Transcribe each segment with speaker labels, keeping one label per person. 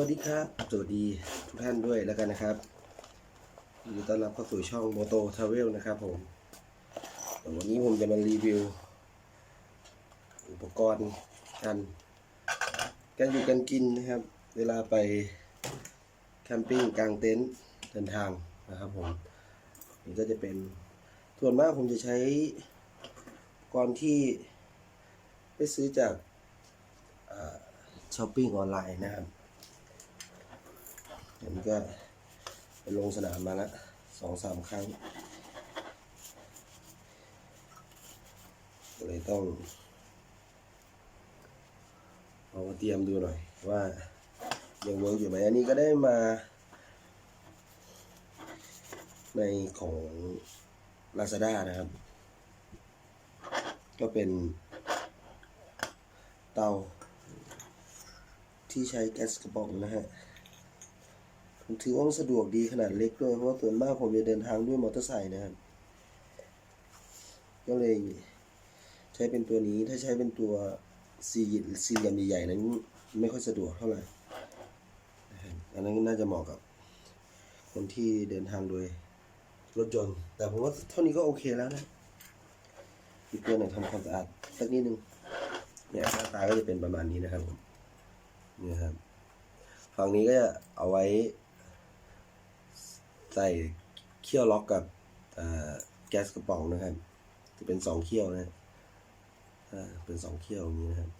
Speaker 1: วัสดีครับ สวัสดีทุกท่านด้วยแล้วกันนะครับยินดีต้อนรับเข้าสู่ช่อง Moto Travel นะครับผมวันนี้ผมจะมารีวิว อุปกรณ์การการอยู่กันกินนะครับ เวลาไปแคมปิ้งกลางเต็นท์เดินทางนะครับผมนี่ก็จะเป็นส่วนมากผมจะใช้อุปกรณ์ที่ไปซื้อจากช้อปปิ้งออนไลน์นะครับ อันนี้ก็ไปลงสนามมาล้วสองสามครั้งก็เลยต้องเอามาเตรียมดูหน่อยว่ายังเวิร์กอยู่ไหมอันนี้ก็ได้มา ในของ Lazada นะครับ ก็เป็นเตาที่ใช้แก๊สกระป๋องนะฮะ ผมถือว่ามันสะดวกดีขนาดเล็กด้วยเพราะว่าส่วนมากผมจะเดินทางด้วยมอเตอร์ไซค์นะครับ ก็เลยใช้เป็นตัวนี้ถ้าใช้เป็นตัวสี่สี่เหลี่ยมใหญ่ๆนั้นไม่ค่อยสะดวกเท่าไหร่อันนั้นน่าจะเหมาะกับ คนที่เดินทางโดยรถยนต์ แต่ผมว่าเท่านี้ก็โอเคแล้วนะอีกตัวหนึ่งทำความสะอาดสักนิดนึงเนี่ยหน้าตาก็จะเป็นประมาณนี้นะครับผมนี่ครับฝั่งนี้ก็จะเอาไว้ ใส่เขี้ยวล็อกกับแก๊สกระป๋องนะครับ จะเป็นสองเขี้ยวนะเป็นสองเขี้ยวอย่างนี้นะครับ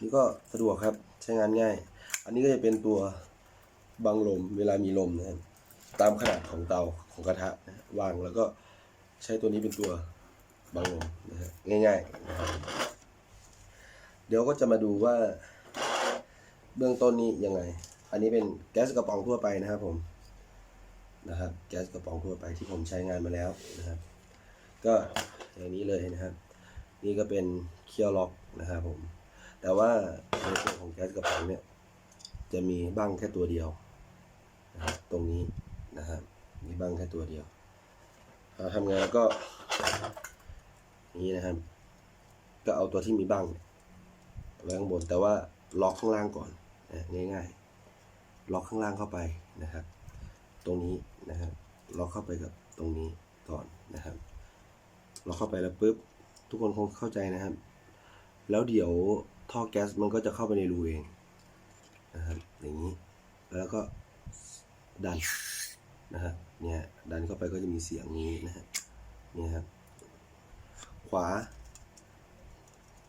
Speaker 1: นี่ก็สะดวกครับใช้งานง่าย อันนี้ก็จะเป็นตัวบังลมเวลามีลมนะครับตามขนาดของเตาของกระทะนะวางแล้วก็ใช้ตัวนี้เป็นตัวบังลมนะฮะง่ายๆนะครับเดี๋ยวก็จะมาดูว่า เบื้องต้นนี้ยังไง อันนี้เป็นแก๊สกระป๋องทั่วไปนะครับผมนะครับแก๊สกระป๋องทั่วไปที่ผมใช้งานมาแล้วนะครับ ก็อย่างนี้เลยนะครับ นี่ก็เป็นเคี่ยวล็อกนะครับผม แต่ว่าในส่วนของแก๊สกระป๋องเนี่ยจะมีบ้างแค่ตัวเดียวนะครับตรงนี้นะครับมีบ้างแค่ตัวเดียวเราทำงานก็นี้นะครับ ก็เอาตัวที่มีบ้างไว้ข้างบนแต่ว่าล็อกข้างล่างก่อน ง่ายๆ ล็อกข้างล่างเข้าไปนะครับ ตรงนี้นะครับล็อกเข้าไปกับตรงนี้ก่อนนะครับล็อกเข้าไปแล้วปุ๊บทุกคนคงเข้าใจนะครับ แล้วเดี๋ยวท่อแก๊สมันก็จะเข้าไปในรูเองนะครับอย่างนี้แล้วก็ดันนะครับเนี่ยดันเข้าไปก็จะมีเสียงนี้นะฮะเนี่ยครับขวา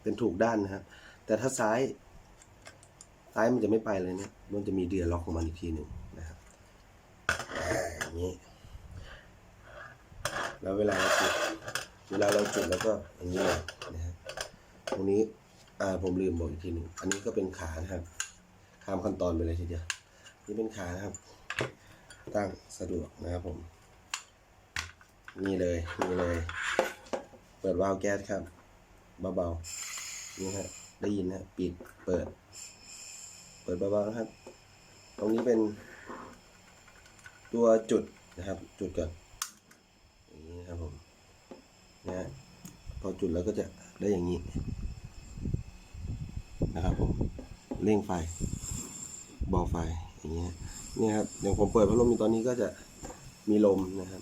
Speaker 1: เป็นถูกด้านนะครับแต่ถ้าซ้าย ซ้ายมันจะไม่ไปเลยเนี่ยมันจะมีเดือล็อกของมันอีกทีหนึ่งนะครับอย่างนี้ แล้วเวลาเราจุด เวลาเราจุดแล้วก็อย่างนี้เลยนะฮะตรงนี้อ่าผมลืมบอกอีกทีหนึ่งอันนี้ก็เป็นขานะครับ ข้ามขั้นตอนไปเลยทีเดียว นี่เป็นขานะครับ ตั้งสะดวกนะครับผม นี่เลย นี่เลย เปิดวาล์วแก๊สครับ เบาๆ นี่ฮะ ได้ยินฮะปิด เปิด เปิดเบาๆนะครับ ตรงนี้เป็นตัวจุดนะครับ จุดก่อนอย่างนี้นะครับผมนะฮะพอจุดแล้วก็จะได้อย่างนี้นะครับผมเร่งไฟเบาไฟอย่างเงี้ยนี่ครับอย่างผมเปิดพัดลมอยู่ตอนนี้ก็จะมีลมนะครับ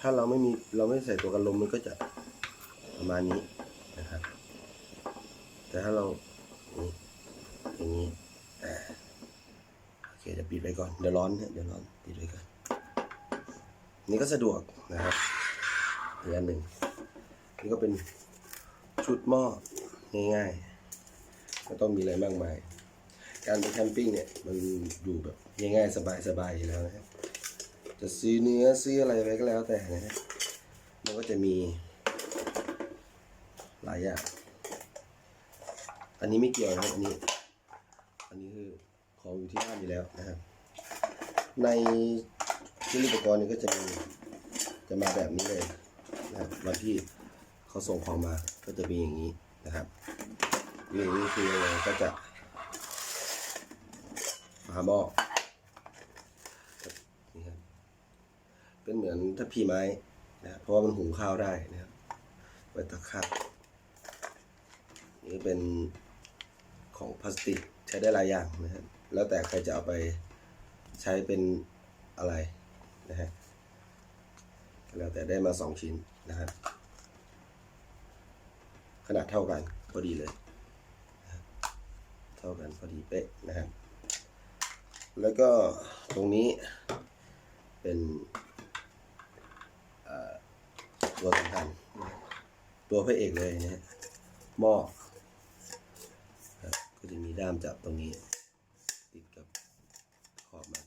Speaker 1: ถ้าเราไม่มีเราไม่ใส่ตัวกันลมมันก็จะประมาณนี้นะครับ แต่ถ้าเราอย่างนี้ คจะปิดไว้ก่อน เดี๋ยวร้อนฮะเดี๋ยวร้อนปิดไว้ก่อน นี่ก็สะดวกนะครับอีกอันหนึ่งนี่ก็เป็นชุดหม้อง่ายๆไม่ต้องมีอะไรมากมาย การไปแคมปิ้งเนี่ยมันอยู่แบบง่ายๆสบายๆอยู่แล้วนะครับจะซื้อเนื้อซื้ออะไรไปก็แล้วแต่นะฮะมันก็จะมีหลายอย่างอันนี้ไม่เกี่ยวนะอันนี้ อันนี้คือ ของอยู่ที่บ้านอยู่แล้วนะครับ ในชิ้นอุปกรณ์นี้ก็จะมีจะมาแบบนี้เลยนะครับวันที่เขาส่งของมาก็จะมีอย่างนี้นะครับนี่นี่คืออะไรก็จะฝาหม้อนี่ครับเป็นเหมือนถ้าพีไม้นะเพราะว่ามันหุงข้าวได้นะครับไว้ตักข้าวนี่เป็นของพลาสติกใช้ได้หลายอย่างนะฮะ แล้วแต่ใครจะเอาไปใช้เป็นอะไรนะฮะแล้วแต่ได้มาสองชิ้นนะครับขนาดเท่ากันพอดีเลย เท่ากันพอดีเป๊ะนะครับแล้วก็ตรงนี้เป็นตัวสำคัญตัวพระเอกเลยนะฮะหม้อก็จะมีด้ามจับตรงนี้ ติดกับขอบมัน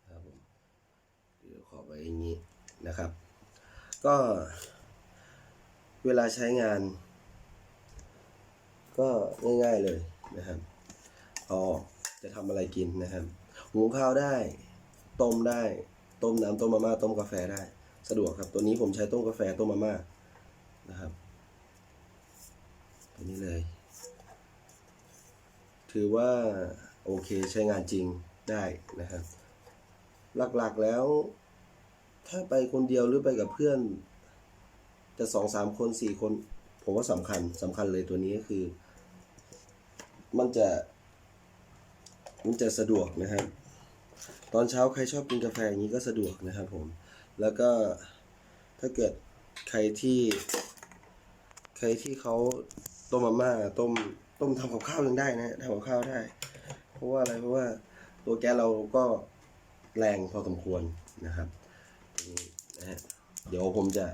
Speaker 1: นะครับผมเดี๋ยวขอบไว้อย่าง นะครับ ก็เวลาใช้งาน ก็ง่ายๆเลยนะครับพอจะทำอะไรกินนะครับหุงข้าวได้ ต้มได้ ต้มน้ำต้มมาม่าต้มกาแฟได้ สะดวกครับ ตัวนี้ผมใช้ต้มกาแฟต้มมาม่านะครับ ตัวนี้เลย ถือว่าโอเคใช้งานจริงได้นะครับ หลักๆแล้ว ถ้าไปคนเดียวหรือไปกับเพื่อนจะสองสามคนสี่คน ผมว่าสำคัญสำคัญเลยตัวนี้ก็คือ มันจะ มันจะสะดวกนะครับ ตอนเช้าใครชอบกินกาแฟอย่างนี้ก็สะดวกนะครับผม แล้วก็ถ้าเกิดใครที่ใครที่เขาต้มมาม่าต้มต้มทำกับข้าวยังได้นะทำกับข้าวได้ เพราะว่าอะไรเพราะว่าตัวแก๊สเราก็แรงพอสมควรนะครับ นะฮะเดี๋ยวผมจะ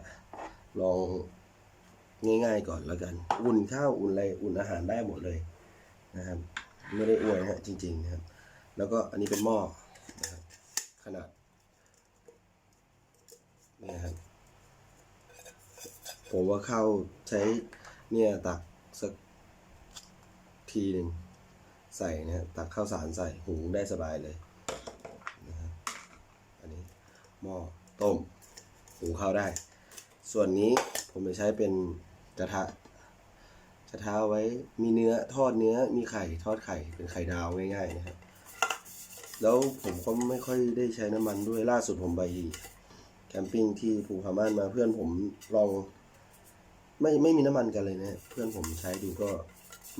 Speaker 1: ลองง่ายๆก่อนแล้วกัน อุ่นข้าวอุ่นอะไรอุ่นอาหารได้หมดเลยนะครับไม่ได้อวยฮะจริงๆนะครับ แล้วก็อันนี้เป็นหม้อนะครับขนาดนี่นะครับผมว่าข้าวใช้เนี่ยตักสักทีหนึ่งใส่นะตักข้าวสารใส่หุงได้สบายเลยนะครับอันนี้หม้อต้ม หุงข้าวได้ ส่วนนี้ผมจะใช้เป็นกระทะกระทะไว้มีเนื้อทอดเนื้อมีไข่ทอดไข่เป็นไข่ดาวง่ายๆนะครับแล้วผมก็ไม่ค่อยได้ใช้น้ำมันด้วยล่าสุดผมไปแคมปิ้งที่ภูพาม่านมาเพื่อนผมลอง ไม่ไม่มีน้ำมันกันเลยนะเพื่อนผมใช้ดูก็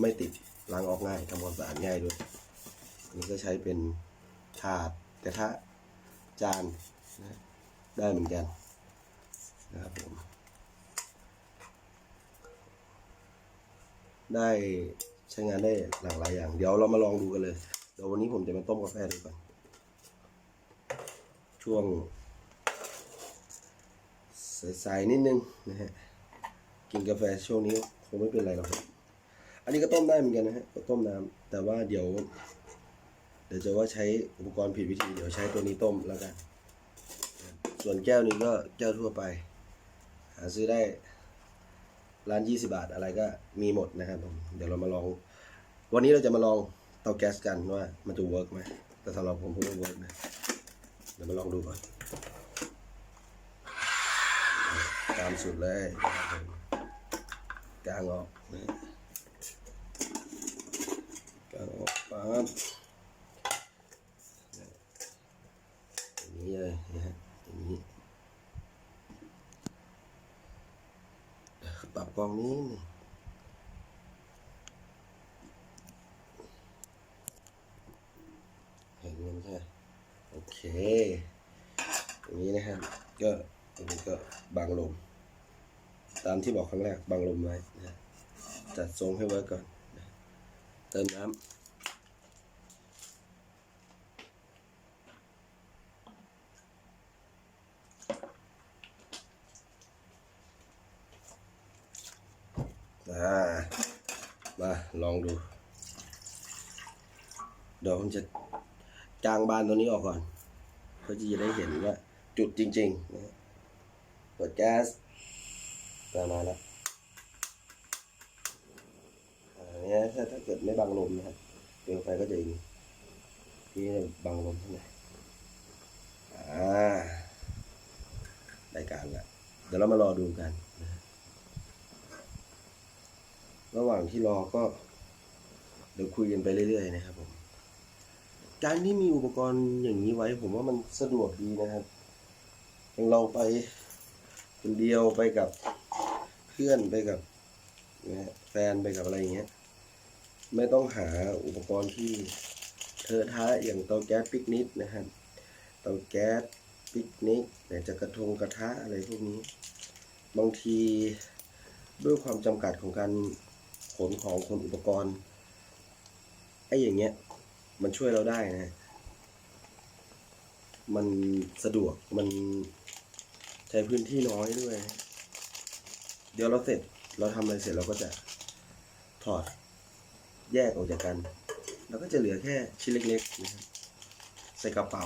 Speaker 1: ไม่ติดล้างออกง่ายทำความสะอาดง่ายด้วยนนี้ก็ใช้เป็นถาดกระทะจานนะได้เหมือนกัน นะครับผมได้ใช้งานได้หลากหลายอย่าง เดี๋ยวเรามาลองดูกันเลย เดี๋ยววันนี้ผมจะมาต้มกาแฟดูก่อน ช่วงสายๆนิดนึงนะฮะ กินกาแฟช่วงนี้คงไม่เป็นไรหรอกครับ อันนี้ก็ต้มได้เหมือนกันนะฮะ ก็ต้มน้ำแต่ว่าเดี๋ยว เดี๋ยวจะว่าใช้อุปกรณ์ผิดวิธี เดี๋ยวใช้ตัวนี้ต้มแล้วกัน ส่วนแก้วนี้ก็แก้วทั่วไป หาซื้อได้ร้านยี่สิบาทอะไรก็มีหมดนะครับผมเดี๋ยวเรามาลอง วันนี้เราจะมาลองเตาแก๊สกันว่ามันจะเวิร์กไหมแต่สำหรับผมผมว่าเวิร์กนะเดี๋ยวมาลองดูก่อน ตามสุดเลยกางออกนะกางออกปั๊บอย่างนี้เลยนะฮะอย่างนี้ ปรับกองนี้นี่เห็นมันใช่โอเคอย่างนี้นะครับ ก็อันนี้ก็บังลม ตามที่บอกครั้งแรกบังลมไว้นะจัดทรงให้ไว้ก่อนเติมน้ำ อ่ามาลองดูเดี๋ยวผมจะจางบานตัวนี้ออกก่อน เพื่อที่จะได้เห็นว่า จุดจริงๆนะเปิดแก๊สประมาณแล้วอันนี้ถ้าถ้าเกิดไม่บังลมนะครับเปลวไฟก็จะอย่างนี้นี่บังลมเท่าไหร่อ่าได้การละเดี๋ยวเรามารอดูกันนะ ระหว่างที่รอก็ เดี๋ยวคุยกันไปเรื่อยๆนะครับผมการที่มีอุปกรณ์อย่างนี้ไว้ ผมว่ามันสะดวกดีนะครับอย่างเราไปคนเดียวไปกับเพื่อนไปกับแฟนไปกับอะไรอย่างเงี้ย ไม่ต้องหาอุปกรณ์ที่เทอะทะอย่างเตาแก๊สปิกนิกนะครับเตาแก๊สปิกนิกไหนจะกระทงกระทะอะไรพวกนี้ บางทีด้วยความจำกัดของการ ขนของขนอุปกรณ์ไอ้อย่างเงี้ย มันช่วยเราได้นะ มันสะดวกมันใช้พื้นที่น้อยด้วย เดี๋ยวเราเสร็จเราทำอะไรเสร็จเราก็จะถอดแยกออกจากกัน แล้วก็จะเหลือแค่ชิ้นเล็กๆนะครับใส่กระเป๋า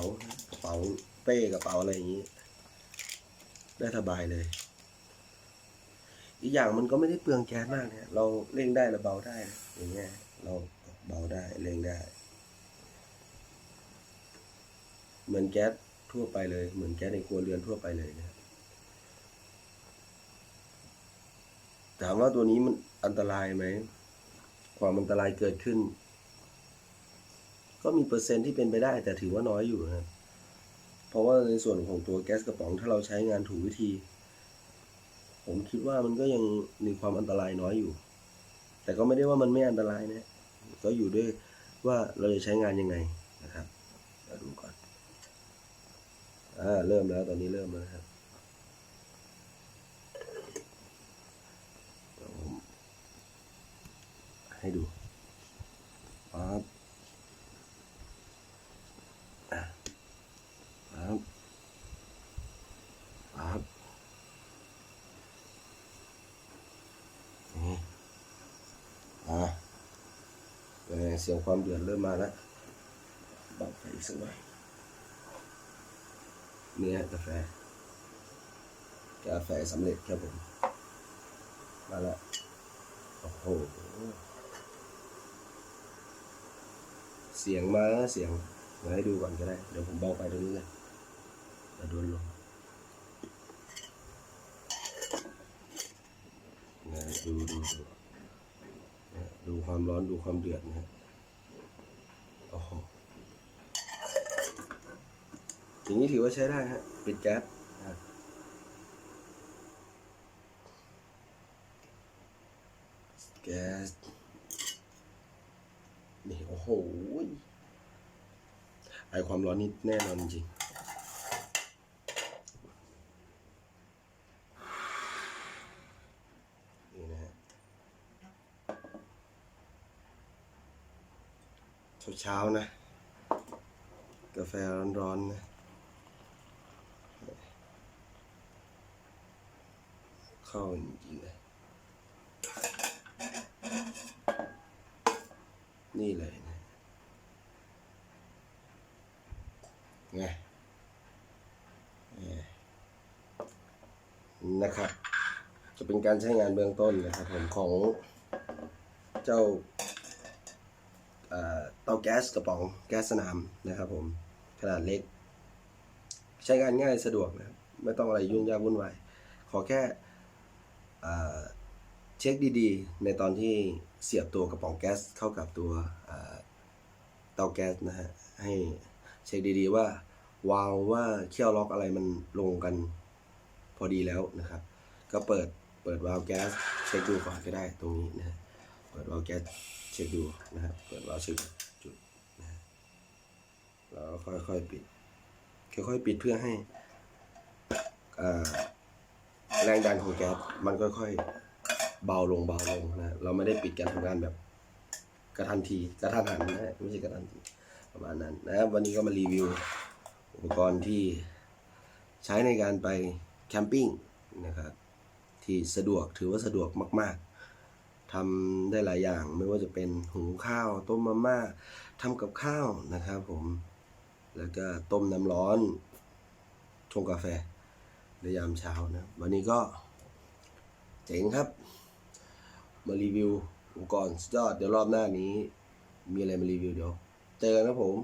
Speaker 1: กระเป๋าเป้กระเป๋าอะไรอย่างนี้ ได้สบายเลย อีกอย่างมันก็ไม่ได้เปลืองแก๊สมากเนี่ยเราเร่งได้เราเบาได้ อย่างเงี้ยเราเบาได้เร่งได้ เหมือนแก๊สทั่วไปเลย เหมือนแก๊สในครัวเรือนทั่วไปเลยนะครับถามว่าตัวนี้มันอันตรายไหม ความอันตรายเกิดขึ้น ก็มีเปอร์เซ็นต์ที่เป็นไปได้ แต่ถือว่าน้อยอยู่นะครับเพราะว่าในส่วนของตัวแก๊สกระป๋องถ้าเราใช้งานถูกวิธี ผมคิดว่ามันก็ยังมีความอันตรายน้อยอยู่ แต่ก็ไม่ได้ว่ามันไม่อันตรายนะก็อยู่ด้วยว่าเราจะใช้งานยังไงนะครับมาดูก่อนอ่าเริ่มแล้วตอนนี้เริ่มแล้วครับให้ดูปั๊บอะปั๊บปั๊บนี่อะ เสียงความเดือดเริ่มมาแล้วเบาไฟอีกสักหน่อยนี่ฮะกาแฟ กาแฟสำเร็จครับผม มาแล้ว โอ้โห เสียงมาเสียงเดี๋ยวให้ดูก่อนก็ได้ เดี๋ยวผมเบาไปตรงนี้เลยเดี๋ยวโดนลมนะดูดูดูดูความร้อนดูความเดือดนะฮะโอ้โห อย่างนี้ถือว่าใช้ได้ฮะปิดแก๊สแก๊สนี่โอ้โหไอความร้อนนี่แน่นอนจริงนี่นะฮะเช้าๆนะ กาแฟร้อนๆนะ เข้าจริงๆเลยนี่เลยนะไงนะครับ จะเป็นการใช้งานเบื้องต้นนะครับผมของเจ้าเตาแก๊สกระป๋องแก๊สสนามนะครับผมขนาดเล็ก ใช้งานง่ายสะดวกนะครับไม่ต้องอะไรยุ่งยากวุ่นวายขอแค่ เช็คดีๆ ในตอนที่เสียบตัวกระป๋องแก๊สเข้ากับตัวเตาแก๊สนะฮะ ให้เช็คดีๆว่าวาลว่าเขี้ยวล็อกอะไรมันลงกันพอดีแล้วนะครับ ก็เปิดเปิดวาล์วแก๊สเช็คดูก่อนก็ได้ตรงนี้นะฮะเปิดวาล์วแก๊สเช็คดูนะฮะเปิดวาล์วเช็คจุดนะแล้วค่อยๆปิดค่อยๆปิดเพื่อให้อ่า แรงดันของแก๊สมันค่อยๆเบาลงเบาลงนะเราไม่ได้ปิดการทำงานแบบกระทันทีกระทันหันนะไม่ใช่กระทันทีประมาณนั้นนะวันนี้ก็มารีวิว อุปกรณ์ที่ใช้ในการไปแคมปิ้งนะครับที่สะดวกถือว่าสะดวกมาก ๆทำได้หลายอย่างไม่ว่าจะเป็นหุงข้าวต้มมาม่าทำกับข้าวนะครับผมแล้วก็ต้มน้ำร้อนชงกาแฟ ในยามเช้านะ วันนี้ก็เจ๋งครับ มารีวิวอุปกรณ์สุดยอด เดี๋ยวรอบหน้านี้ มีอะไรมารีวิวเดี๋ยว เจอกันครับผม